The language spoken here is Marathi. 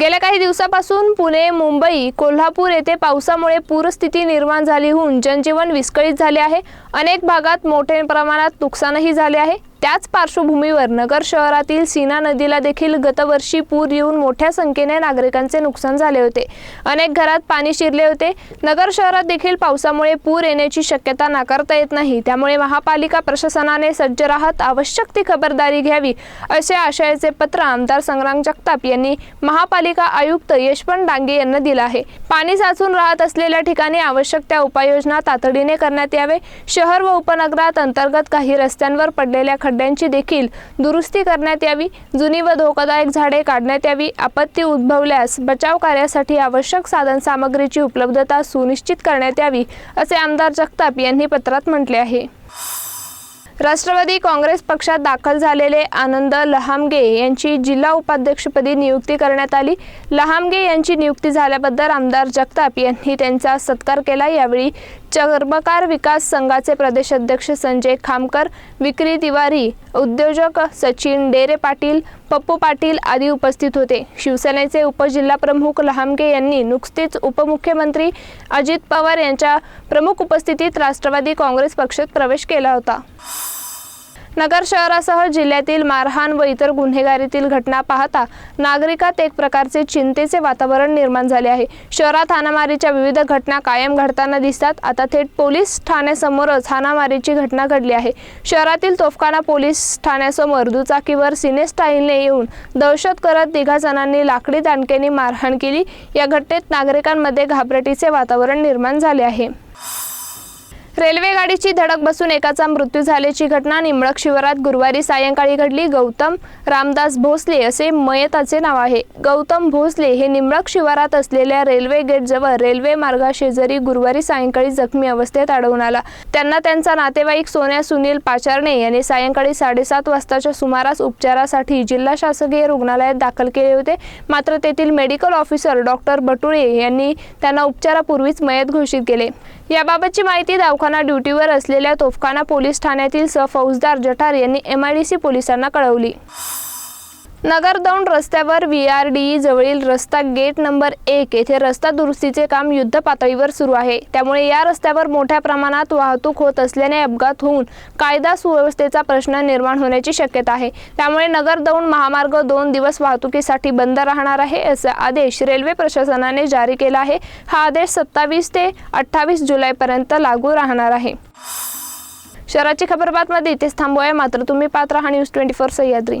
गेल्या काही दिवसापासून पुणे मुंबई कोल्हापूर येथे पावसामुळे पूरस्थिती निर्माण झाली होऊन जनजीवन विस्कळीत झाले आहे. अनेक भागात मोठ्या प्रमाणात नुकसानही झाले आहे. त्याच पार्श्वभूमीवर नगर शहरातील सीना नदीला देखील गतवर्षी पूर येऊन मोठ्या संख्येने नागरिकांचे नुकसान झाले होते. अनेक घरात पाणी शिरले होते. नगर शहरात देखील पावसामुळे पूर येण्याची शक्यता नाकारता येत नाही. त्यामुळे महापालिका प्रशासनाने सज्ज राहत आवश्यक ती खबरदारी घ्यावी असे आशयाचे पत्र आमदार संग्राम जगताप यांनी महापालिका आयुक्त यशवंत डांगे यांना दिलं आहे. पाणी साचून राहत असलेल्या ठिकाणी आवश्यक त्या उपाययोजना तातडीने करण्यात यावे. शहर व उपनगरात अंतर्गत काही रस्त्यांवर पडलेल्या खड्ड्यांची देखील दुरुस्ती करण्यात यावी. जुनी व धोकादायक झाडे काढण्यात यावी. आपत्ती उद्भवल्यास बचाव कार्यासाठी आवश्यक साधन सामग्रीची उपलब्धता सुनिश्चित करण्यात यावी असे आमदार जगताप यांनी पत्रात म्हटले आहे. राष्ट्रवादी काँग्रेस पक्षात दाखल झालेले आनंद लहामगे यांची जिल्हा उपाध्यक्षपदी नियुक्ती करण्यात आली. लहामगे यांची नियुक्ती झाल्याबद्दल आमदार जगताप यांनी त्यांचा सत्कार केला. यावेळी चर्मकार विकास संघाचे प्रदेशाध्यक्ष संजय खामकर विक्री तिवारी उद्योजक सचिन डेरे पाटील पप्पू पाटील आदी उपस्थित होते. शिवसेनेचे उपजिल्हाप्रमुख लहामगे यांनी नुकतीच उपमुख्यमंत्री अजित पवार यांच्या प्रमुख उपस्थितीत राष्ट्रवादी काँग्रेस पक्षात प्रवेश केला होता. नगर शहरासह जिल्ह्यातील मारहाण व इतर गुन्हेगारीतील घटना पाहता नागरिकात एक प्रकारचे चिंतेचे वातावरण निर्माण झाले आहे. शहरात हाणामारीच्या विविध घटना कायम घडताना दिसतात. आता थेट पोलीस ठाण्यासमोरच हाणामारीची घटना घडली आहे. शहरातील तोफखाना पोलीस ठाण्यासमोर दुचाकीवर सिनेस्टाईलने येऊन दहशत करत तिघा जणांनी लाकडी दांडक्यांनी मारहाण केली. या घटनेत नागरिकांमध्ये घाबरटीचे वातावरण निर्माण झाले आहे. रेल्वे गाडीची धडक बसून एकाचा मृत्यू झाल्याची घटना निंबळक शिवारात गुरुवारी सायंकाळी घडली. गौतम रामदास भोसले असे मयताचे नाव आहे. गौतम भोसले हे निंबळक शिवारात असलेल्या रेल्वे गेटजवळ रेल्वे मार्गाशेजारी गुरुवारी सायंकाळी जखमी अवस्थेत आढळून आला. त्यांना त्यांचा नातेवाईक सोन्या सुनील पाचारणे यांनी सायंकाळी साडेसात वाजताच्या सुमारास उपचारासाठी जिल्हा शासकीय रुग्णालयात दाखल केले होते. मात्र तेथील मेडिकल ऑफिसर डॉक्टर बटुळे यांनी त्यांना उपचारापूर्वीच मयत घोषित केले. याबाबतची माहिती दवाखाना ड्युटीवर असलेल्या तोफखाना पोलीस ठाण्यातील सफौजदार जठार यांनी एमआयडीसी पोलिसांना कळवली. नगर दौंड रस्त्यावर व्ही आर डी जवळील रस्ता गेट नंबर एक येथे रस्ता दुरुस्तीचे काम युद्ध पातळीवर सुरू आहे. त्यामुळे या रस्त्यावर मोठ्या प्रमाणात वाहतूक होत असल्याने अपघात होऊन कायदा सुव्यवस्थेचा प्रश्न निर्माण होण्याची शक्यता आहे. त्यामुळे नगर दौंड महामार्ग दोन दिवस वाहतुकीसाठी बंद राहणार आहे असा आदेश रेल्वे प्रशासनाने जारी केला आहे. हा आदेश सत्तावीस ते अठ्ठावीस जुलैपर्यंत लागू राहणार आहे. शहराची खबर बातमध्ये इथेच थांबूया. मात्र तुम्ही पात्र हा न्यूज ट्वेंटी फोर सह्याद्री.